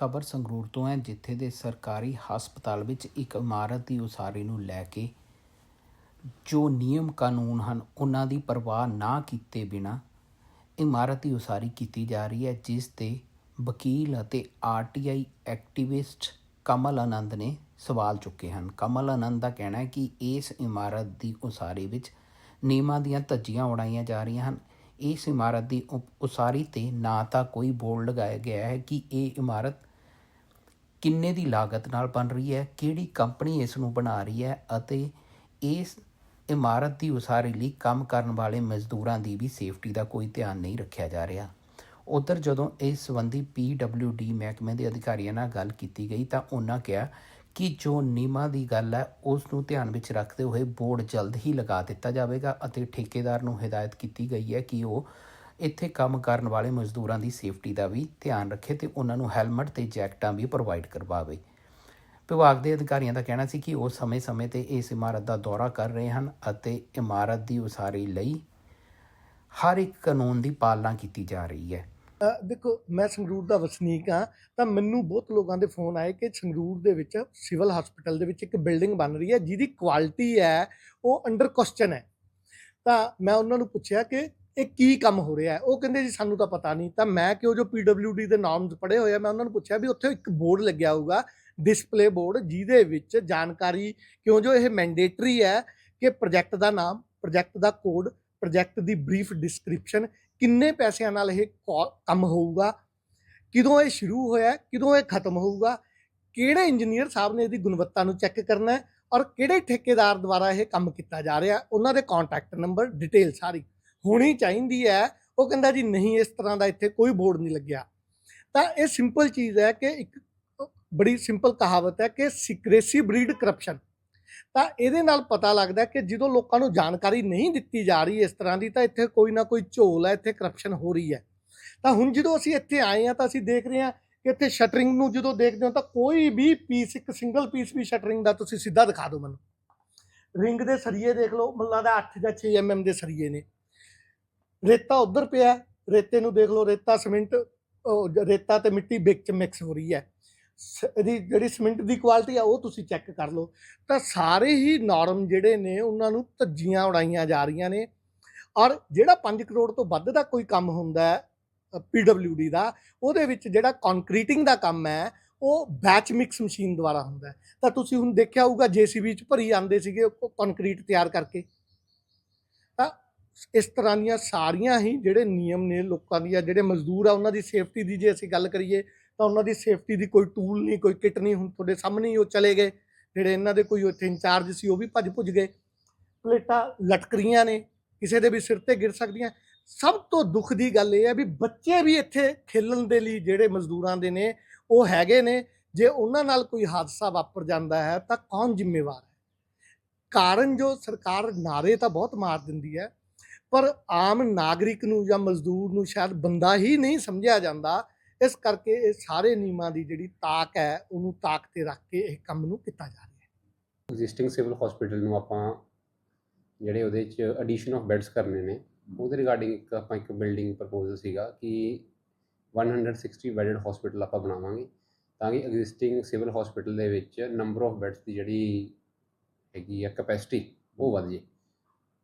ਖਬਰ ਸੰਗਰੂਰ ਤੋਂ ਹੈ, ਜਿੱਥੇ ਦੇ ਸਰਕਾਰੀ ਹਸਪਤਾਲ ਵਿੱਚ ਇੱਕ ਇਮਾਰਤ ਦੀ ਉਸਾਰੀ ਨੂੰ ਲੈ ਕੇ ਜੋ ਨਿਯਮ ਕਾਨੂੰਨ ਹਨ, ਉਹਨਾਂ ਦੀ ਪਰਵਾਹ ਨਾ ਕੀਤੇ ਬਿਨਾ ਇਮਾਰਤ ਦੀ ਉਸਾਰੀ ਕੀਤੀ ਜਾ ਰਹੀ ਹੈ, ਜਿਸ ਤੇ ਵਕੀਲ ਅਤੇ ਆਰਟੀਆਈ ਐਕਟਿਵਿਸਟ ਕਮਲ ਆਨੰਦ ਨੇ ਸਵਾਲ ਚੁੱਕੇ ਹਨ। ਕਮਲ ਆਨੰਦ ਦਾ ਕਹਿਣਾ ਹੈ ਕਿ ਇਸ ਇਮਾਰਤ ਦੀ ਉਸਾਰੀ ਵਿੱਚ ਨਿਯਮਾਂ ਦੀਆਂ ਧੱਜੀਆਂ ਉਡਾਈਆਂ ਜਾ ਰਹੀਆਂ ਹਨ। ਇਸ ਇਮਾਰਤ ਦੀ ਉ- ਉਸਾਰੀ ਤੇ ਨਾ ਤਾਂ ਕੋਈ ਬੋਰਡ ਲਗਾਇਆ ਗਿਆ ਹੈ ਕਿ ਇਹ ਇਮਾਰਤ ਕਿੰਨੇ ਦੀ ਲਾਗਤ ਨਾਲ ਬਣ ਰਹੀ ਹੈ, ਕਿਹੜੀ ਕੰਪਨੀ ਇਸ ਨੂੰ ਬਣਾ ਰਹੀ ਹੈ ਅਤੇ ਇਸ ਇਮਾਰਤ ਦੀ ਉਸਾਰੀ ਲਈ ਕੰਮ ਕਰਨ ਵਾਲੇ ਮਜ਼ਦੂਰਾਂ ਦੀ ਵੀ ਸੇਫਟੀ ਦਾ ਕੋਈ ਧਿਆਨ ਨਹੀਂ ਰੱਖਿਆ ਜਾ ਰਿਹਾ। ਉਧਰ ਜਦੋਂ ਇਸ ਸੰਬੰਧੀ ਡੀ ਮਹਿਕਮੇ ਦੇ ਅਧਿਕਾਰੀਆਂ ਨਾਲ ਗੱਲ ਕੀਤੀ ਗਈ ਤਾਂ ਉਹਨਾਂ ਕਿਹਾ ਕਿ ਜੋ ਨਿਯਮਾਂ ਦੀ ਗੱਲ ਹੈ, ਉਸ ਨੂੰ ਧਿਆਨ ਵਿੱਚ ਰੱਖਦੇ ਹੋਏ ਬੋਰਡ ਜਲਦ ਹੀ ਲਗਾ ਦਿੱਤਾ ਜਾਵੇਗਾ ਅਤੇ ਠੇਕੇਦਾਰ ਨੂੰ ਹਦਾਇਤ ਕੀਤੀ ਗਈ ਹੈ ਕਿ ਉਹ ਇੱਥੇ ਕੰਮ ਕਰਨ ਵਾਲੇ ਮਜ਼ਦੂਰਾਂ ਦੀ ਸੇਫਟੀ ਦਾ ਵੀ ਧਿਆਨ ਰੱਖੇ ਤੇ ਉਹਨਾਂ ਨੂੰ ਹੈਲਮਟ ਤੇ ਜੈਕਟਾਂ ਵੀ ਪ੍ਰੋਵਾਈਡ ਕਰਵਾਵੇ। ਵਿਭਾਗ ਦੇ ਅਧਿਕਾਰੀਆਂ ਦਾ ਕਹਿਣਾ ਸੀ ਕਿ ਉਹ ਸਮੇਂ-ਸਮੇਂ ਤੇ ਇਸ ਇਮਾਰਤ ਦਾ ਦੌਰਾ ਕਰ ਰਹੇ ਹਨ ਅਤੇ ਇਮਾਰਤ ਦੀ ਉਸਾਰੀ ਲਈ ਹਰ ਇੱਕ ਕਾਨੂੰਨ ਦੀ ਪਾਲਣਾ ਕੀਤੀ ਜਾ ਰਹੀ ਹੈ। ਦੇਖੋ, ਮੈਂ ਸੰਗਰੂਰ ਦਾ ਵਸਨੀਕ ਹਾਂ, ਤਾਂ ਮੈਨੂੰ ਬਹੁਤ ਲੋਕਾਂ ਦੇ ਫੋਨ ਆਏ ਕਿ ਸੰਗਰੂਰ ਦੇ ਵਿੱਚ ਸਿਵਲ ਹਸਪੀਟਲ ਦੇ ਵਿੱਚ ਇੱਕ ਬਿਲਡਿੰਗ ਬਣ ਰਹੀ ਹੈ, ਜਿਹਦੀ ਕੁਆਲਿਟੀ ਹੈ, ਉਹ ਅੰਡਰ ਕੁਐਸਚਨ ਹੈ। ਤਾਂ ਮੈਂ ਉਹਨਾਂ ਨੂੰ ਪੁੱਛਿਆ ਕਿ ਇਹ ਕੀ ਕੰਮ ਹੋ ਰਿਹਾ ਹੈ? ਉਹ ਕਹਿੰਦੇ ਜੀ ਸਾਨੂੰ ਤਾਂ ਪਤਾ ਨਹੀਂ। ਤਾਂ ਮੈਂ ਕਿਉਂ ਜੋ ਡੀ ਦੇ ਨਾਰਮਸ ਪੜ੍ਹੇ ਹੋਏ ਆ, ਮੈਂ ਉਹਨਾਂ ਨੂੰ ਪੁੱਛਿਆ ਵੀ ਉੱਥੇ ਇੱਕ ਬੋਰਡ ਲੱਗਿਆ ਹੋਊਗਾ, ਡਿਸਪਲੇ ਬੋਰਡ, ਜਿਹਦੇ ਵਿੱਚ ਜਾਣਕਾਰੀ ਕਿਉਂ ਜੋ ਇਹ ਮੈਂਡੇਟਰੀ ਹੈ ਕਿ ਪ੍ਰੋਜੈਕਟ ਦਾ ਨਾਮ, ਪ੍ਰੋਜੈਕਟ ਦਾ ਕੋਡ, ਪ੍ਰੋਜੈਕਟ ਦੀ ਬਰੀਫ ਡਿਸਕ੍ਰਿਪਸ਼ਨ, ਕਿੰਨੇ ਪੈਸਿਆਂ ਨਾਲ ਇਹ ਕੋ- ਕੰਮ ਹੋਊਗਾ, ਕਿਦੋਂ ਇਹ ਸ਼ੁਰੂ ਹੋਇਆ, ਕਿਦੋਂ ਇਹ ਖਤਮ ਹੋਊਗਾ, ਕਿਹੜੇ ਇੰਜੀਨੀਅਰ ਸਾਹਿਬ ਨੇ ਇਹਦੀ ਗੁਣਵੱਤਾ ਨੂੰ ਚੈੱਕ ਕਰਨਾ ਹੈ ਔਰ ਕਿਹੜੇ ਠੇਕੇਦਾਰ ਦੁਆਰਾ ਇਹ ਕੰਮ ਕੀਤਾ ਜਾ ਰਿਹਾ, ਉਹਨਾਂ ਦੇ ਕੰਟੈਕਟ ਨੰਬਰ ਡਿਟੇਲ ਸਾਰੀ। ਹੋਣੀ ਚਾਹੀਦੀ ਹੈ। ਉਹ ਕਹਿੰਦਾ ਜੀ ਨਹੀਂ, ਇਸ ਤਰ੍ਹਾਂ ਦਾ ਇੱਥੇ ਕੋਈ ਬੋਰਡ ਨਹੀਂ ਲੱਗਿਆ। ਤਾਂ ਇਹ ਸਿੰਪਲ ਚੀਜ਼ ਹੈ ਕਿ ਇੱਕ ਬੜੀ ਸਿੰਪਲ ਕਹਾਵਤ ਹੈ ਕਿ ਸੀਕ੍ਰੇਸੀ ਬਰੀਡ ਕਰਪਸ਼ਨ ਤਾਂ ਇਹਦੇ ਨਾਲ ਪਤਾ ਲੱਗਦਾ ਕਿ ਜਦੋਂ ਲੋਕਾਂ ਨੂੰ ਜਾਣਕਾਰੀ ਨਹੀਂ ਦਿੱਤੀ ਜਾ ਰਹੀ ਇਸ ਤਰ੍ਹਾਂ ਦੀ, ਤਾਂ ਇੱਥੇ ਕੋਈ ਨਾ ਕੋਈ ਝੋਲ ਹੈ, ਇੱਥੇ ਕਰਪਸ਼ਨ ਹੋ ਰਹੀ ਹੈ। ਤਾਂ ਹੁਣ ਜਦੋਂ ਅਸੀਂ ਇੱਥੇ ਆਏ ਹਾਂ, ਤਾਂ ਅਸੀਂ ਦੇਖ ਰਹੇ ਹਾਂ ਕਿ ਇੱਥੇ ਸ਼ਟਰਿੰਗ ਨੂੰ ਜਦੋਂ ਦੇਖਦੇ ਹੋ, ਤਾਂ ਕੋਈ ਵੀ ਪੀਸ ਇੱਕ ਸਿੰਗਲ ਪੀਸ ਵੀ ਸ਼ਟਰਿੰਗ ਦਾ ਤੁਸੀਂ ਸਿੱਧਾ ਦਿਖਾ ਦਿਓ ਮੈਨੂੰ। ਰਿੰਗ ਦੇ ਸਰੀਏ ਦੇਖ ਲਓ, ਮੱਲਾ ਦਾ 8 ਜਾਂ 6 ਐਮਐਮ mm ਦੇ ਸਰੀਏ ਨੇ। ਰੇਤਾ ਉਧਰ ਪਿਆ ਰੇਤੇ ਨੂੰ ਦੇਖ ਲਓ, ਰੇਤਾ, ਸਿਮੈਂਟ ਰੇਤਾ ਤੇ ਮਿੱਟੀ ਵਿੱਚ ਮਿਕਸ ਹੋ ਰਹੀ ਹੈ। ਸ- ਇਹਦੀ ਜਿਹੜੀ ਸਿਮੈਂਟ ਦੀ ਕੁਆਲਿਟੀ ਆ, ਉਹ ਤੁਸੀਂ ਚੈੱਕ ਕਰ ਲਓ। ਤਾਂ ਸਾਰੇ ਹੀ ਨਾਰਮ ਜਿਹੜੇ ਨੇ, ਉਹਨਾਂ ਨੂੰ ਧੱਜੀਆਂ ਉਡਾਈਆਂ ਜਾ ਰਹੀਆਂ ਨੇ। ਔਰ ਜਿਹੜਾ 5 ਕਰੋੜ ਤੋਂ ਵੱਧ ਦਾ ਕੋਈ ਕੰਮ ਹੁੰਦਾ ਹੈ ਡੀ ਦਾ, ਉਹਦੇ ਵਿੱਚ ਜਿਹੜਾ ਕੰਕਰੀਟਿੰਗ ਦਾ ਕੰਮ ਹੈ, ਉਹ ਬੈਚ ਮਿਕਸ ਮਸ਼ੀਨ ਦੁਆਰਾ ਹੁੰਦਾ ਤਾਂ ਤੁਸੀਂ ਹੁਣ ਦੇਖਿਆ ਹੋਊਗਾ, ਜੀਸੀਬੀ ਚ ਭਰੀ ਜਾਂਦੇ ਸੀਗੇ ਉਹ ਕੰਕਰੀਟ ਤਿਆਰ ਕਰਕੇ। ਤਾਂ ਇਸ ਤਰ੍ਹਾਂ ਦੀਆਂ ਸਾਰੀਆਂ ਹੀ ਜਿਹੜੇ ਨਿਯਮ ਨੇ ਲੋਕਾਂ ਦੀਆਂ ਜਿਹੜੇ ਮਜ਼ਦੂਰ ਆ ਉਹਨਾਂ ਦੀ ਸੇਫਟੀ ਦੀ ਜੇ ਅਸੀਂ ਗੱਲ ਕਰੀਏ ਤਾਂ ਉਹਨਾਂ ਦੀ ਸੇਫਟੀ ਦੀ ਕੋਈ ਟੂਲ ਨਹੀਂ, ਕੋਈ ਕਿਟ ਨਹੀਂ ਹੁਣ ਤੁਹਾਡੇ ਸਾਹਮਣੇ ਹੀ ਉਹ ਚਲੇ ਗਏ। ਜਿਹੜੇ ਇਹਨਾਂ ਦੇ ਕੋਈ ਉੱਥੇ ਇੰਚਾਰਜ ਸੀ ਉਹ ਵੀ ਭੱਜ ਭੁੱਜ ਗਏ। ਪਲੇਟਾਂ ਲਟਕ ਰਹੀਆਂ ਨੇ, ਕਿਸੇ ਦੇ ਵੀ ਸਿਰ ਤੇ ਗਿਰ ਸਕਦੀਆਂ। ਸਭ ਤੋਂ ਦੁੱਖ ਦੀ ਗੱਲ ਇਹ ਹੈ ਵੀ ਬੱਚੇ ਵੀ ਇੱਥੇ ਖੇਲਣ ਦੇ ਲਈ ਜਿਹੜੇ ਮਜ਼ਦੂਰਾਂ ਦੇ ਨੇ, ਉਹ ਹੈਗੇ ਨੇ। ਜੇ ਉਹਨਾਂ ਨਾਲ ਕੋਈ ਹਾਦਸਾ ਵਾਪਰ ਜਾਂਦਾ ਹੈ ਤਾਂ ਕੌਣ ਜ਼ਿੰਮੇਵਾਰ ਹੈ? ਕਾਰਨ ਜੋ ਸਰਕਾਰ ਨਾਰੇ ਤਾਂ ਬਹੁਤ ਮਾਰ ਦਿੰਦੀ ਹੈ ਪਰ ਆਮ ਨਾਗਰਿਕ ਨੂੰ ਜਾਂ ਮਜ਼ਦੂਰ ਨੂੰ ਸ਼ਾਇਦ ਬੰਦਾ ਹੀ ਨਹੀਂ ਸਮਝਿਆ ਜਾਂਦਾ। ਇਸ ਕਰਕੇ ਇਹ ਸਾਰੇ ਨਿਯਮਾਂ ਦੀ ਜਿਹੜੀ ਤਾਕ ਹੈ, ਉਹਨੂੰ ਤਾਕ ਤੇ ਰੱਖ ਕੇ ਇਹ ਕੰਮ ਨੂੰ ਕੀਤਾ ਜਾ ਰਿਹਾ ਹੈ। ਐਗਜ਼ਿਸਟਿੰਗ ਸਿਵਲ ਹਸਪੀਟਲ ਨੂੰ ਆਪਾਂ ਜਿਹੜੇ ਉਹਦੇ ਚ ਐਡੀਸ਼ਨ ਆਫ ਬੈੱਡਸ ਕਰਨੇ ਨੇ, ਉਹਦੇ ਰਿਗਾਰਡਿੰਗ ਇੱਕ ਆਪਾਂ ਇੱਕ ਬਿਲਡਿੰਗ ਪ੍ਰਪੋਜ਼ਲ ਸੀਗਾ ਕਿ 160 ਬੈੱਡਡ ਹਸਪੀਟਲ ਆਪਾਂ ਬਣਾਵਾਂਗੇ, ਤਾਂ ਕਿ ਐਗਜ਼ਿਸਟਿੰਗ ਸਿਵਲ ਹਸਪੀਟਲ ਦੇ ਵਿੱਚ ਨੰਬਰ ਆਫ ਬੈੱਡਸ ਦੀ ਜਿਹੜੀ ਹੈਗੀ ਆ ਕੈਪੈਸਿਟੀ ਉਹ ਵਧ ਜੇ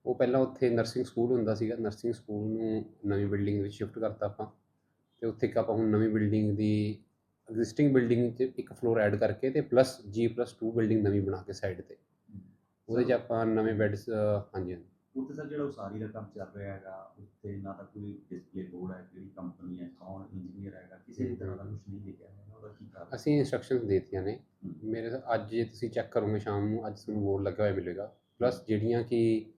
ਉਹ ਪਹਿਲਾਂ ਉੱਥੇ ਨਰਸਿੰਗ ਸਕੂਲ ਹੁੰਦਾ ਸੀਗਾ ਨਰਸਿੰਗ ਸਕੂਲ ਨੂੰ ਨਵੀਂ ਬਿਲਡਿੰਗ ਵਿੱਚ ਸ਼ਿਫਟ ਕਰਤਾ ਆਪਾਂ ਤੇ ਉੱਥੇ ਇੱਕ ਆਪਾਂ ਹੁਣ ਨਵੀਂ ਬਿਲਡਿੰਗ ਦੀ ਐਗਜ਼ਿਸਟਿੰਗ ਬਿਲਡਿੰਗ 'ਚ ਇੱਕ ਫਲੋਰ ਐਡ ਕਰਕੇ ਤੇ ਪਲੱਸ G+2 ਬਿਲਡਿੰਗ ਨਵੀਂ ਬਣਾ ਕੇ ਸਾਈਡ ਤੇ। ਉਹਦੇ 'ਚ ਆਪਾਂ ਨਵੇਂ ਬੈੱਡਸ ਹਾਂਜੀ ਹਾਂਜੀ। ਉੱਥੇ ਸਰ ਜਿਹੜਾ ਉਸਾਰੀ ਦਾ ਕੰਮ ਚੱਲ ਰਿਹਾ ਹੈਗਾ ਉੱਥੇ ਨਾ ਤਾਂ ਕੋਈ ਡਿਸਪਲੇ ਬੋਰਡ ਹੈ ਕਿਹੜੀ ਕੰਪਨੀ ਹੈ ਕੌਣ ਇੰਜੀਨੀਅਰ ਹੈਗਾ ਕਿਸੇ ਵੀ ਤਰ੍ਹਾਂ ਦਾ ਕੁਝ ਨਹੀਂ ਲਿਖਿਆ ਹੈ ਉਹਦਾ ਕੀ ਕਾਰਨ? ਅਸੀਂ ਇਨਸਟਰਕਸ਼ਨਸ ਦਿੱਤੀਆਂ ਨੇ। ਮੇਰੇ ਅੱਜ ਜੇ ਤੁਸੀਂ ਚੈੱਕ ਕਰੋਗੇ ਸ਼ਾਮ ਨੂੰ ਅੱਜ ਤੁਹਾਨੂੰ ਬੋਰਡ ਲੱਗਾ ਹੋਇਆ ਮਿਲੇਗਾ। ਪਲੱਸ ਜਿਹੜੀਆਂ ਕਿ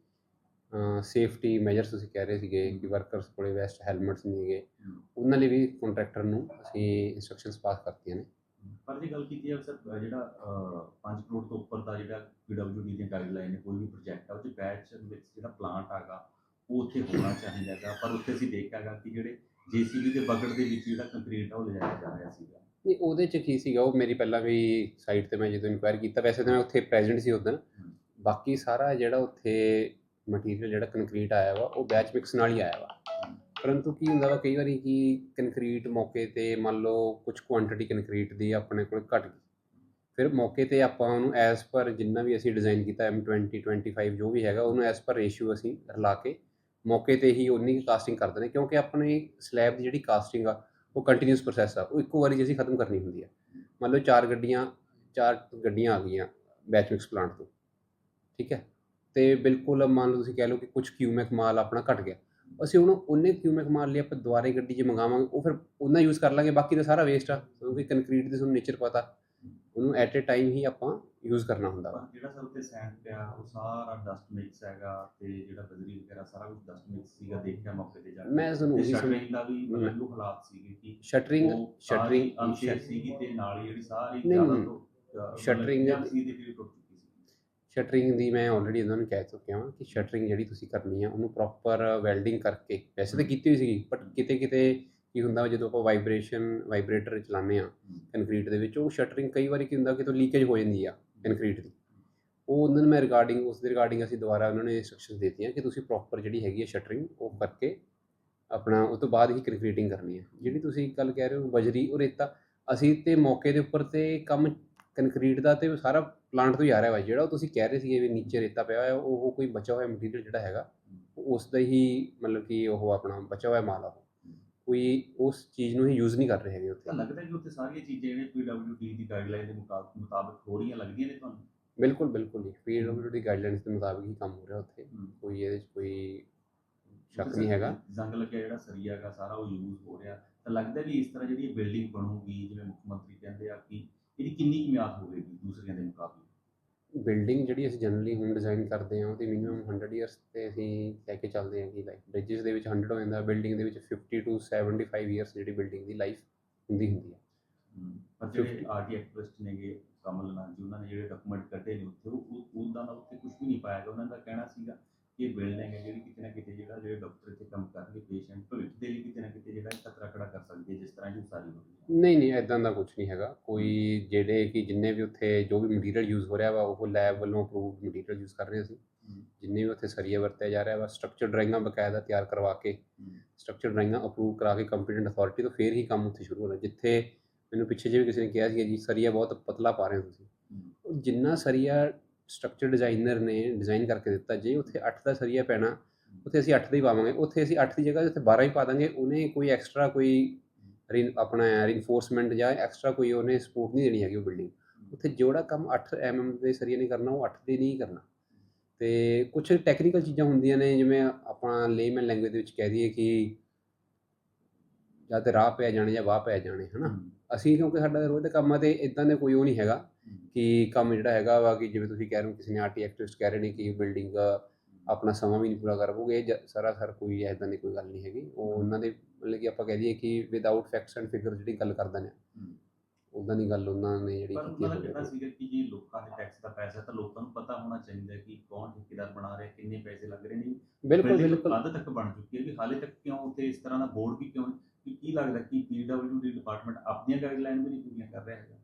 ਸੇਫਟੀ ਮੈਜਰਸ ਤੁਸੀਂ ਕਹਿ ਰਹੇ ਸੀਗੇ ਕਿ ਵਰਕਰਸ ਕੋਲੇ ਵੈਸਟ ਹੈਲਮਟਸ ਨਹੀਂ ਹੈਗੇ। ਉਹਨਾਂ ਲਈ ਵੀ ਕੰਟਰੈਕਟਰ ਨੂੰ ਅਸੀਂ ਇਨਸਟਰਕਸ਼ਨਸ ਪਾਸ ਕਰਤੀਆਂ ਨੇ। ਪਰ ਜੇ ਗੱਲ ਕੀਤੀ ਜਾਵੇ ਸਰ ਜਿਹੜਾ 5 ਕਰੋੜ ਤੋਂ ਉੱਪਰ ਦਾ ਜਿਹੜਾ ਪੀਡਬਲਯੂਡੀ ਦੀਆਂ ਗਾਈਡਲਾਈਨ ਨੇ ਕੋਈ ਵੀ ਪ੍ਰੋਜੈਕਟ ਆ ਉਹ 'ਚ ਬੈਚ ਵਿੱਚ ਜਿਹੜਾ ਪਲਾਂਟ ਹੈਗਾ ਉਹ ਉੱਥੇ ਹੋਣਾ ਚਾਹੀਦਾ ਹੈਗਾ। ਪਰ ਉੱਥੇ ਅਸੀਂ ਦੇਖਿਆ ਹੈਗਾ ਕਿ ਜਿਹੜੇ ਜੀਸੀਬੀ ਦੇ ਬਗੜ ਦੇ ਵਿੱਚ ਜਿਹੜਾ ਕੰਕਰੀਟ ਆ ਉਹ ਲਿਜਾਇਆ ਜਾ ਰਿਹਾ ਸੀਗਾ। ਨਹੀਂ ਉਹਦੇ ਚ ਕੀ ਸੀਗਾ ਉਹ ਮੇਰੀ ਪਹਿਲਾਂ ਵੀ ਸਾਈਟ ਤੇ ਮੈਂ ਜਦੋਂ ਇਨਕੁਆਇਰੀ ਕੀਤਾ ਵੈਸੇ ਤਾਂ ਮੈਂ ਉੱਥੇ ਪ੍ਰੈਜ਼ੈਂਟ ਸੀ ਉਦੋਂ ਬਾਕੀ ਸਾਰਾ ਜਿਹੜਾ ਉੱਥੇ ਮਟੀਰੀਅਲ ਜਿਹੜਾ ਕੰਕਰੀਟ ਆਇਆ ਵਾ, ਉਹ ਬੈਚ ਮਿਕਸ ਨਾਲ ਹੀ ਆਇਆ ਵਾ। ਪਰੰਤੂ ਕੀ ਹੁੰਦਾ ਵਾ, ਕਈ ਵਾਰੀ ਕਿ ਕੰਕਰੀਟ ਮੌਕੇ ਤੇ ਮੰਨ ਲਓ ਕੁਝ ਕੁਆਂਟੀਟੀ ਕੰਕਰੀਟ ਦੀ ਆਪਣੇ ਕੋਲ ਘਟ ਗਈ। ਫਿਰ ਮੌਕੇ ਤੇ ਆਪਾਂ ਉਹਨੂੰ ਐਸ ਪਰ ਜਿੰਨਾ ਵੀ ਅਸੀਂ ਡਿਜ਼ਾਈਨ ਕੀਤਾ M20 25 ਜੋ ਵੀ ਹੈਗਾ, ਉਹਨੂੰ ਐਸ ਪਰ ਰੇਸ਼ੀਓ ਅਸੀਂ ਰਲਾ ਕੇ ਮੌਕੇ ਤੇ ਹੀ ਉਨੀ ਹੀ ਕਾਸਟਿੰਗ ਕਰ ਦਿੰਦੇ ਕਿਉਂਕਿ ਆਪਣੇ ਸਲੈਬ ਦੀ ਜਿਹੜੀ ਕਾਸਟਿੰਗ ਆ, ਉਹ ਕੰਟੀਨਿਊਸ ਪ੍ਰੋਸੈਸ ਆ। ਉਹ ਇੱਕੋ ਵਾਰੀ 'ਚ ਅਸੀਂ ਖਤਮ ਕਰਨੀ ਹੁੰਦੀ ਆ। ਮੰਨ ਲਓ ਚਾਰ ਗੱਡੀਆਂ ਚਾਰ ਗੱਡੀਆਂ ਆ ਗਈਆਂ ਬੈਚ ਮਿਕਸ ਪਲਾਂਟ ਤੋਂ। ਠੀਕ ਹੈ? ਤੇ ਬਿਲਕੁਲ ਮੰਨ ਲਓ ਤੁਸੀਂ ਕਹਿ ਲਓ ਕਿ ਕੁਝ ਕਿਊਮੈਕ ਮਾਲ ਆਪਣਾ ਘਟ ਗਿਆ। ਅਸੀਂ ਉਹਨੂੰ ਉਹਨੇ ਕਿਊਮੈਕ ਮਾਲ ਲਈ ਆਪਾਂ ਦੁਬਾਰੇ ਗੱਡੀ 'ਚ ਮੰਗਾਵਾਂਗੇ ਉਹ ਫਿਰ ਉਹਨਾਂ ਯੂਜ਼ ਕਰ ਲਾਂਗੇ ਬਾਕੀ ਤਾਂ ਸਾਰਾ ਵੇਸਟ ਆ। ਕਿਉਂਕਿ ਕੰਕਰੀਟ ਦੀ ਤੁਹਾਨੂੰ ਨੇਚਰ ਪਤਾ। ਉਹਨੂੰ ਐਟ ਅ ਟਾਈਮ ਹੀ ਆਪਾਂ ਯੂਜ਼ ਕਰਨਾ ਹੁੰਦਾ। ਵਾ ਜਿਹੜਾ ਸਰ ਉੱਤੇ ਸੈਂਡ ਪਿਆ ਉਹ ਸਾਰਾ ਡਸਟ ਮਿਕਸ ਹੈਗਾ ਤੇ ਜਿਹੜਾ ਬਜਰੀ ਵਗੈਰਾ ਸਾਰਾ ਕੁਝ ਡਸਟ ਮਿਕਸ ਸੀਗਾ ਦੇਖਿਆ ਮੌਕੇ ਤੇ ਜਾ ਕੇ। ਮੈਂ ਤੁਹਾਨੂੰ ਉਹੀ ਸਮਝ ਸ਼ਟਰਿੰਗ ਦਾ ਵੀ ਉਹ ਹਾਲਾਤ ਸੀਗੇ ਕਿ ਸ਼ਟਰਿੰਗ ਸ਼ਟਰਿੰਗ ਅਨਸ਼ੇਪ ਸੀਗੀ ਤੇ ਨਾਲ ਹੀ ਜਿਹੜੀ ਸਾਰੀ ਜ਼ਿਆਦਾ। ਤੋਂ ਜਦ ਸੀ ਦੀ ਸੀ ਸ਼ਟਰਿੰਗ ਦੀ ਮੈਂ ਆਲਰੇਡੀ ਉਹਨਾਂ ਨੂੰ ਕਹਿ ਚੁੱਕਿਆ ਹਾਂ ਕਿ ਸ਼ਟਰਿੰਗ ਜਿਹੜੀ ਤੁਸੀਂ ਕਰਨੀ ਆ ਉਹਨੂੰ ਪ੍ਰੋਪਰ ਵੈਲਡਿੰਗ ਕਰਕੇ ਵੈਸੇ ਤਾਂ ਕੀਤੀ ਹੋਈ ਸੀਗੀ ਬਟ ਕਿਤੇ ਕਿਤੇ ਕੀ ਹੁੰਦਾ ਜਦੋਂ ਆਪਾਂ ਵਾਈਬ੍ਰੇਸ਼ਨ ਵਾਈਬ੍ਰੇਟਰ ਚਲਾਉਂਦੇ ਆ ਕੰਕਰੀਟ ਦੇ ਵਿੱਚ ਉਹ ਸ਼ਟਰਿੰਗ ਕਈ ਵਾਰੀ ਕੀ ਹੁੰਦਾ ਕਿ ਤੋਂ ਲੀਕੇਜ ਹੋ ਜਾਂਦੀ ਆ ਕੰਕਰੀਟ ਦੀ। ਉਹ ਉਹਨਾਂ ਨੂੰ ਮੈਂ ਰਿਗਾਰਡਿੰਗ ਉਸ ਦੇ ਰਿਗਾਰਡਿੰਗ ਅਸੀਂ ਦੁਬਾਰਾ ਉਹਨਾਂ ਨੇ ਇਨਸਟਰਕਸ਼ਨਸ ਦਿੱਤੀਆਂ ਕਿ ਤੁਸੀਂ ਪ੍ਰੋਪਰ ਜਿਹੜੀ ਹੈਗੀ ਹੈ ਸ਼ਟਰਿੰਗ ਉਹ ਕਰਕੇ ਆਪਣਾ ਉਸ ਤੋਂ ਬਾਅਦ ਹੀ ਕੰਕਰੀਟਿੰਗ ਕਰਨੀ ਹੈ ਜਿਹੜੀ ਤੁਸੀਂ ਗੱਲ ਕਹਿ ਰਹੇ ਹੋ ਬਜਰੀ ਉਹ ਰੇਤਾ ਅਸੀਂ ਤੇ ਮੌਕੇ ਦੇ ਉੱਪਰ ਤੇ ਕੰਮ ਕੰਕਰੀਟ ਦਾ ਤੇ ਸਾਰਾ ਪਲਾਂਟ ਤੋਂ ਹੀ ਆ ਰਿਹਾ ਵਾ ਜਿਹੜਾ ਉਹ ਤੁਸੀਂ ਕਹਿ ਰਹੇ ਸੀਗੇ ਵੀ ਨੀਚੇ ਰੇਤਾ ਪਿਆ ਹੋਇਆ ਉਹ ਉਹ ਕੋਈ ਬਚਾ ਹੋਇਆ ਮਟੀਰੀਅਲ ਜਿਹੜਾ ਹੈਗਾ ਉਸ ਦਾ ਹੀ ਮਤਲਬ ਕਿ ਉਹ ਆਪਣਾ ਬਚਾ ਹੋਇਆ ਮਾਲ ਆ ਉਹ। ਕੋਈ ਉਸ ਚੀਜ਼ ਨੂੰ ਹੀ ਯੂਜ਼ ਨਹੀਂ ਕਰ ਰਹੇ ਹੈਗੇ ਉੱਥੇ। ਲੱਗਦਾ ਕਿ ਉੱਥੇ ਸਾਰੀਆਂ ਚੀਜ਼ਾਂ ਜਿਹੜੇ ਪੀਡਬਲਯੂਡੀ ਦੀ ਗਾਈਡਲਾਈਨ ਦੇ ਮੁਤਾਬਕ ਹੋ ਰਹੀਆਂ ਲੱਗਦੀਆਂ ਨੇ ਤੁਹਾਨੂੰ? ਬਿਲਕੁਲ ਬਿਲਕੁਲ ਜੀ। ਪੀਡਬਲਯੂ ਦੀ ਗਾਈਡਲਾਈਨਸ ਦੇ ਮੁਤਾਬਿਕ ਹੀ ਕੰਮ ਹੋ ਰਿਹਾ ਉੱਥੇ। ਕੋਈ ਇਹਦੇ 'ਚ ਕੋਈ ਸ਼ੱਕ ਨਹੀਂ ਹੈਗਾ। ਜੰਗ ਲੱਗਿਆ ਜਿਹੜਾ ਸਰੀਆ ਹੈਗਾ ਸਾਰਾ ਉਹ ਯੂਜ਼ ਹੋ ਰਿਹਾ। ਤਾਂ ਲੱਗਦਾ ਵੀ ਇਸ ਤਰ੍ਹਾਂ ਜਿਹੜੀ ਬਿਲਡਿੰਗ ਬਣੂਗੀ ਜਿਵੇਂ ਮੁੱਖ ਮੰਤਰੀ ਕਹਿੰਦੇ ਆ ਕਿ ਇਹਦੀ ਕਿੰਨੀ ਮਿਆਦ ਹੋਵੇਗੀ ਦੂਸਰੀਆਂ ਦੇ ਮੁਕਾਬਲੇ? ਬਿਲਡਿੰਗ ਜਿਹੜੀ ਅਸੀਂ ਜਨਰਲੀ ਹੁਣ ਡਿਜ਼ਾਈਨ ਕਰਦੇ ਹਾਂ ਉਹਦੀ ਮਿਨੀਮਮ 100 ਇਅਰਸ ਤੇ ਅਸੀਂ ਲੈ ਕੇ ਚੱਲਦੇ ਹਾਂ ਕਿ ਲਾਈਫ ਬ੍ਰਿਜਸ ਦੇ ਵਿੱਚ 100 ਹੋ ਜਾਂਦਾ ਬਿਲਡਿੰਗ ਦੇ ਵਿੱਚ 50 ਟੂ 75 ਇਅਰਸ ਜਿਹੜੀ ਬਿਲਡਿੰਗ ਦੀ ਲਾਈਫ ਹੁੰਦੀ ਹੁੰਦੀ ਹੈ। ਹਮ, ਪਰ ਜਿਹੜੇ ਆਰਟੀ ਐਕਟਿਵਿਸਟ ਨੇਗੇ ਕਮਲ ਨਾਥ ਜੀ ਉਹਨਾਂ ਨੇ ਜਿਹੜੇ ਡਾਕੂਮੈਂਟ ਕੱਢੇ ਨੇ ਉੱਥੇ ਉਹ ਉਹ- ਉਹਨਾਂ ਦਾ ਉੱਥੇ ਕੁਝ ਵੀ ਨਹੀਂ ਪਾਇਆ ਗਿਆ ਉਹਨਾਂ ਦਾ ਕਹਿਣਾ ਸੀਗਾ ਇਹ ਬਿਲਡਿੰਗ ਹੈ ਜਿਹੜੀ ਕਿਤੇ ਨਾ ਕਿਤੇ ਜਿਹੜਾ ਜਿਹੜੇ ਡਾਕਟਰ ਇੱਥੇ ਕੰਮ ਕਰਨਗੇ ਪੇਸ਼ੈਂਟ ਭਵਿੱਖ ਦੇ ਲਈ ਕਿਤੇ ਨਾ ਕਿਤੇ ਜਿਹੜਾ ਖਤਰਾ ਖੜਾ ਕਰ ਸਕਦੀ ਹੈ ਜਿਸ ਤਰ੍ਹਾਂ ਇਹ ਸਾਰੀ ਹੋ ਰਹੀ ਹੈ। ਨਹੀਂ ਨਹੀਂ ਐਦਾਂ ਦਾ ਕੁਝ ਨਹੀਂ ਹੈਗਾ। ਕੋਈ ਜਿਹੜੇ ਕਿ ਜਿੰਨੇ ਵੀ ਉੱਥੇ ਜੋ ਵੀ ਮਟੀਰੀਅਲ ਯੂਜ਼ ਹੋ ਰਿਹਾ ਵਾ ਉਹ ਲੈਬ ਵੱਲੋਂ ਅਪਰੂਵਡ ਮਟੀਰੀਅਲ ਯੂਜ਼ ਕਰ ਰਹੇ ਹਮ, ਜਿੰਨੇ ਵੀ ਉੱਥੇ ਸਰੀਆ ਵਰਤਿਆ ਜਾ ਰਿਹਾ ਵਾ ਸਟਰਕਚਰ ਡਰਾਇੰਗਾਂ ਬਕਾਇਦਾ ਤਿਆਰ ਕਰਵਾ ਕੇ ਸਟਰਕਚਰ ਡਰਾਇੰਗਾਂ ਅਪਰੂਵ ਕਰਾ ਕੇ ਕੰਪੀਟੈਂਟ ਅਥਾਰਟੀ ਤੋਂ ਫੇਰ ਹੀ ਕੰਮ ਉੱਥੇ ਸ਼ੁਰੂ ਹੋਣਾ। ਜਿੱਥੇ ਮੈਨੂੰ ਪਿੱਛੇ ਜੇ ਵੀ ਕਿਸੇ ਨੇ ਕਿਹਾ ਸੀ ਜੀ ਸਰੀਆ ਬਹੁਤ ਪਤਲਾ ਪਾ ਰਹੇ ਹੋ ਤੁਸੀਂ। ਜਿੰਨਾ ਸਰੀਆ ਸਟਰਕਚਰ ਡਿਜ਼ਾਈਨਰ ਨੇ ਡਿਜ਼ਾਈਨ ਕਰਕੇ ਦਿੱਤਾ ਜੇ ਉੱਥੇ 8 ਦਾ ਸਰੀਆ ਪੈਣਾ, ਉੱਥੇ ਅਸੀਂ 8 ਦਾ ਹੀ ਪਾਵਾਂਗੇ, ਉੱਥੇ ਅਸੀਂ 8 ਦੀ ਜਗ੍ਹਾ ਉੱਥੇ 12 ਹੀ ਪਾ ਦਾਂਗੇ, ਉਹਨੇ ਕੋਈ ਐਕਸਟਰਾ ਕੋਈ ਰੀ- ਆਪਣਾ ਰੀਨਫੋਰਸਮੈਂਟ ਜਾਂ ਐਕਸਟਰਾ ਕੋਈ ਉਹਨੇ ਸਪੋਰਟ ਨਹੀਂ ਦੇਣੀ ਹੈਗੀ ਉਹ ਬਿਲਡਿੰਗ ਉੱਥੇ ਜਿਹੜਾ ਕੰਮ 8 ਐਮਐਮ mm ਦੇ ਸਰੀਏ ਨੇ ਕਰਨਾ, ਉਹ 8 ਦੇ ਨਹੀਂ ਕਰਨਾ। ਤੇ ਕੁਝ ਟੈਕਨੀਕਲ ਚੀਜ਼ਾਂ ਹੁੰਦੀਆਂ ਨੇ, ਜਿਵੇਂ ਆਪਾਂ ਲੇਮੈਨ ਲੈਂਗੁਏਜ ਦੇ ਵਿੱਚ ਕਹਿ ਦਈਏ ਕਿ ਜਾਂ ਤੇ ਰਾਹ ਪੈ ਜਾਣੇ ਜਾਂ ਵਾਹ ਪੈ ਜਾਣੇ ਹਨਾ? ਅਸੀਂ ਕਿਉਂਕਿ ਸਾਡਾ ਰੋਜ਼ ਦਾ ਕੰਮ ਆ ਤੇ ਇਦਾਂ ਦੇ ਕੋਈ ਉਹ ਨਹੀਂ ਹੈਗਾ ਕਿ ਕੰਮ ਜਿਹੜਾ ਹੈਗਾ ਵਾ ਕਿ ਜਿਵੇਂ ਤੁਸੀਂ ਕਹਿ ਰਹੇ ਹੋ ਕਿਸੇ ਨੇ ਆਰਟੀ ਐਕਟਿਵਿਸਟ ਕਹਿ ਰਹੇ ਨੇ ਕਿ ਬਿਲਡਿੰਗ ਆਪਣਾ ਸਮਾਂ ਵੀ ਨਹੀਂ ਪੂਰਾ ਕਰ ਪਾਉਗੇ ਇਹ ਜ- ਸਰਾਸਰ ਕੋਈ ਇਦਾਂ ਦੀ ਕੋਈ ਗੱਲ ਨਹੀਂ ਹੈਗੀ। ਉਹ ਉਹਨਾਂ ਦੇ ਮਤਲਬ ਕਿ ਆਪਾਂ ਕਹਿ ਦਈਏ ਕਿ ਵਿਦਆਊਟ ਫੈਕਟਸ ਐਂਡ ਫਿਗਰ ਜਿਹੜੀ ਗੱਲ ਕਰਦਾ ਨੇ। ਉਦਾਂ ਦੀ ਗੱਲ ਉਹਨਾਂ ਨੇ ਜਿਹੜੀ ਪਰ ਕੀਤੀ ਉਹਨਾਂ ਕਹਿਣਾ ਹੈ ਸੀਗਾ ਕਿ ਜੇ ਲੋਕਾਂ ਦੇ ਟੈਕਸ ਦਾ ਪੈਸਾ ਤਾਂ ਲੋਕਾਂ ਨੂੰ ਪਤਾ ਹੋਣਾ ਚਾਹੀਦਾ ਕਿ ਕੌਣ ਠੇਕੇਦਾਰ ਬਣਾ ਰਿਹਾ ਕਿੰਨੇ ਪੈਸੇ ਲੱਗ ਰਹੇ ਨੇ। ਬਿਲਕੁਲ ਬਿਲਕੁਲ। ਅੱਧ ਤੱਕ ਬਣ ਚੁੱਕੀ ਹੈ ਕਿ ਹਾਲੇ ਤੱਕ ਕਿਉਂ ਉੱਥੇ ਇਸ ਤਰ੍ਹਾਂ ਦਾ ਬੋਰਡ ਵੀ ਕਿਉਂ? ਕਿ ਕੀ ਲੱਗਦਾ ਕਿ ਪੀਡਬਲਯੂਡੀ ਡਿਪਾਰਟਮੈਂਟ ਆਪਣੀਆਂ ਗਾਈਡਲਾਈਨ ਵੀ ਨਹੀਂ ਪੂਰੀਆਂ ਕਰ ਰਿਹਾ ਹੈਗਾ?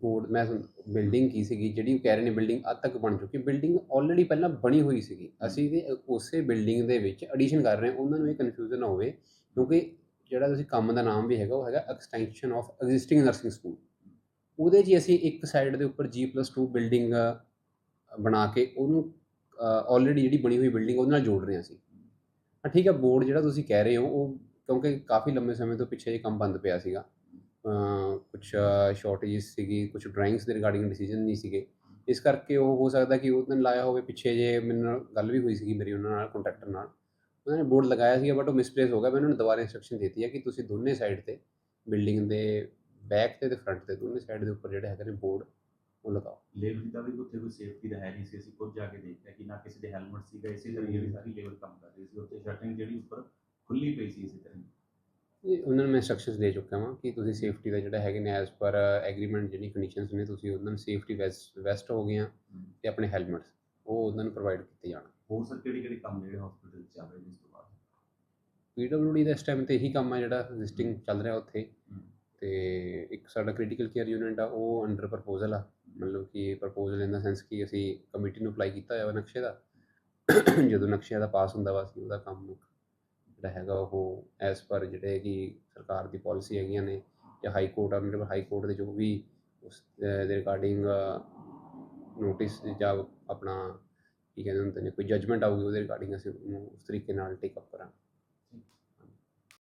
ਬੋਰਡ ਮੈਂ ਬਿਲਡਿੰਗ ਕੀ ਸੀਗੀ ਜਿਹੜੀ ਉਹ ਕਹਿ ਰਹੇ ਨੇ ਬਿਲਡਿੰਗ ਅੱਧ ਤੱਕ ਬਣ ਚੁੱਕੀ ਬਿਲਡਿੰਗ ਆਲਰੇਡੀ ਪਹਿਲਾਂ ਬਣੀ ਹੋਈ ਸੀਗੀ। ਅਸੀਂ ਤੇ ਉਸੇ ਬਿਲਡਿੰਗ ਦੇ ਵਿੱਚ ਐਡੀਸ਼ਨ ਕਰ ਰਹੇ ਹਾਂ ਉਹਨਾਂ ਨੂੰ ਇਹ ਕਨਫਿਊਜ਼ਨ ਨਾ ਹੋਵੇ ਕਿਉਂਕਿ ਜਿਹੜਾ ਤੁਸੀਂ ਕੰਮ ਦਾ ਨਾਮ ਵੀ ਹੈਗਾ ਉਹ ਹੈਗਾ extension of existing nursing school ਉਹਦੇ 'ਚ ਅਸੀਂ ਇੱਕ ਸਾਈਡ ਦੇ ਉੱਪਰ G+2 ਬਿਲਡਿੰਗ ਬਣਾ ਕੇ ਉਹਨੂੰ ਆਲਰੇਡੀ ਜਿਹੜੀ ਬਣੀ ਹੋਈ ਬਿਲਡਿੰਗ ਉਹਦੇ ਨਾਲ ਜੋੜ ਰਹੇ ਹਾਂ ਅਸੀਂ। ਹਾਂ ਠੀਕ ਹੈ ਬੋਰਡ ਜਿਹੜਾ ਤੁਸੀਂ ਕਹਿ ਰਹੇ ਹੋ ਉਹ ਕਿਉਂਕਿ ਕਾਫੀ ਲੰਬੇ ਸਮੇਂ ਤੋਂ ਪਿੱਛੇ ਇਹ ਕੰਮ ਬੰਦ ਪਿਆ ਸੀਗਾ। ਕੁਝ ਸ਼ਾਰਟੇਜਸ ਸੀਗੀ ਕੁਝ ਡਰਾਇੰਗਸ ਦੇ ਰਿਗਾਰਡਿੰਗ ਡਿਸੀਜਨ ਨਹੀਂ ਸੀਗੇ। ਇਸ ਕਰਕੇ ਉਹ ਹੋ ਸਕਦਾ ਕਿ ਉਹ ਦਿਨ ਲਾਇਆ ਹੋਵੇ ਪਿੱਛੇ ਜੇ ਮੇਰੇ ਨਾਲ ਗੱਲ ਵੀ ਹੋਈ ਸੀਗੀ ਮੇਰੀ ਉਹਨਾਂ ਨਾਲ ਕੰਟਰੈਕਟਰ ਨਾਲ। ਉਹਨਾਂ ਨੇ ਬੋਰਡ ਲਗਾਇਆ ਸੀਗਾ ਬਟ ਉਹ ਮਿਸਪਲੇਸ ਹੋ ਗਿਆ। ਮੈਂ ਉਹਨਾਂ ਨੂੰ ਦੁਬਾਰਾ ਇੰਸਟਰਕਸ਼ਨ ਦਿੱਤੀ ਹੈ ਕਿ ਤੁਸੀਂ ਦੋਨੇ ਸਾਈਡ ਤੇ ਬਿਲਡਿੰਗ ਦੇ ਬੈਕ ਤੇ ਤੇ ਫਰੰਟ ਤੇ ਦੋਨੇ ਸਾਈਡ ਦੇ ਉੱਪਰ ਜਿਹੜੇ ਹੈਗੇ ਨੇ ਬੋਰਡ ਉਹ ਲਗਾਓ। ਲੇਬਰ ਦਾ ਵੀ ਉੱਥੇ ਕੋਈ ਸੇਫਟੀ ਦਾ ਹੈ ਨਹੀਂ ਸੀ। ਅਸੀਂ ਖੁਦ ਜਾ ਕੇ ਦੇਖਿਆ ਕਿ ਨਾ ਕਿਸੇ ਦੇ ਹੈਲਮਟ ਸੀਗਾ ਇਸੇ ਤਰ੍ਹਾਂ ਜਿਹੜੀ ਸਾਰੀ ਲੇਬਰ ਕੰਮ ਕਰ ਰਹੀ ਸੀ। ਉੱਥੇ ਸ਼ਟਰਿੰਗ ਜਿਹੜੀ ਉੱਪਰ ਖੁੱਲੀ ਪਈ ਸੀ ਇਸੇ ਤਰ੍ਹਾਂ ਇਹ ਉਹਨਾਂ ਨੂੰ ਮੈਂ ਇੰਸਟਰਕਸ਼ਨਸ ਦੇ ਚੁੱਕਾ ਹਾਂ ਕਿ ਤੁਸੀਂ ਸੇਫਟੀ ਦਾ ਜਿਹੜਾ ਹੈਗੇ ਨੇ ਐਜ਼ ਪਰ ਐਗਰੀਮੈਂਟ ਜਿਹੜੀ ਕੰਡੀਸ਼ਨਸ ਨੇ ਤੁਸੀਂ ਉਹਨਾਂ ਨੂੰ ਸੇਫਟੀ ਵੈਸਟ ਹੋ ਗਈਆਂ ਤੇ ਆਪਣੇ ਹੈਲਮਟਸ ਉਹ ਉਹਨਾਂ ਨੂੰ ਪ੍ਰੋਵਾਈਡ ਕੀਤੇ ਜਾਣ। ਹੋਰ ਸਰ ਕਿਹੜੇ ਕਿਹੜੇ ਕੰਮ ਜਿਹੜੇ ਹਸਪੀਟਲ ਚੱਲ ਰਹੇ ਨੇ ਇਸ ਤੋਂ ਬਾਅਦ? ਪੀਡਬਲਯੂਡੀ ਦਾ ਇਸ ਟਾਈਮ ਤੇ ਇਹੀ ਕੰਮ ਹੈ ਜਿਹੜਾ ਐਗਜ਼ਿਸਟਿੰਗ ਚੱਲ ਰਿਹਾ ਉੱਥੇ। ਤੇ ਇੱਕ ਸਾਡਾ ਕ੍ਰਿਟੀਕਲ ਕੇਅਰ ਯੂਨਿਟ ਆ ਉਹ ਅੰਡਰ ਪ੍ਰਪੋਜ਼ਲ ਆ। ਮਤਲਬ ਕਿ ਪ੍ਰਪੋਜ਼ਲ ਇਨ ਦਾ ਸੈਂਸ ਕਿ ਅਸੀਂ ਕਮੇਟੀ ਨੂੰ ਅਪਲਾਈ ਕੀਤਾ ਹੋਇਆ ਨਕਸ਼ੇ ਦਾ। ਜਦੋਂ ਨਕਸ਼ੇ ਦਾ ਪਾਸ ਹੁੰਦਾ ਵਾ ਅਸੀਂ ਉਹਦਾ ਕੰਮ ਜਿਹੜਾ ਹੈਗਾ ਉਹ ਐਸ ਪਰ ਜਿਹੜੇ ਕਿ ਸਰਕਾਰ ਦੀ ਪਾਲਿਸੀ ਹੈਗੀਆਂ ਨੇ ਜਾਂ high court honourable high court ਦੇ ਜੋ ਵੀ ਉਸ ਦੇ ਰਿਗਾਰਡਿੰਗ ਨੋਟਿਸ ਜਾਂ ਆਪਣਾ ਕੀ ਕਹਿੰਦੇ ਹੁੰਦੇ ਨੇ, ਕੋਈ ਜਜਮੈਂਟ ਆਊਗੀ ਉਹਦੇ ਰਿਗਾਰਡਿੰਗ ਅਸੀਂ ਉਹਨੂੰ ਉਸ ਤਰੀਕੇ ਨਾਲ ਟੇਕ ਅਪ ਕਰਾਂਗੇ।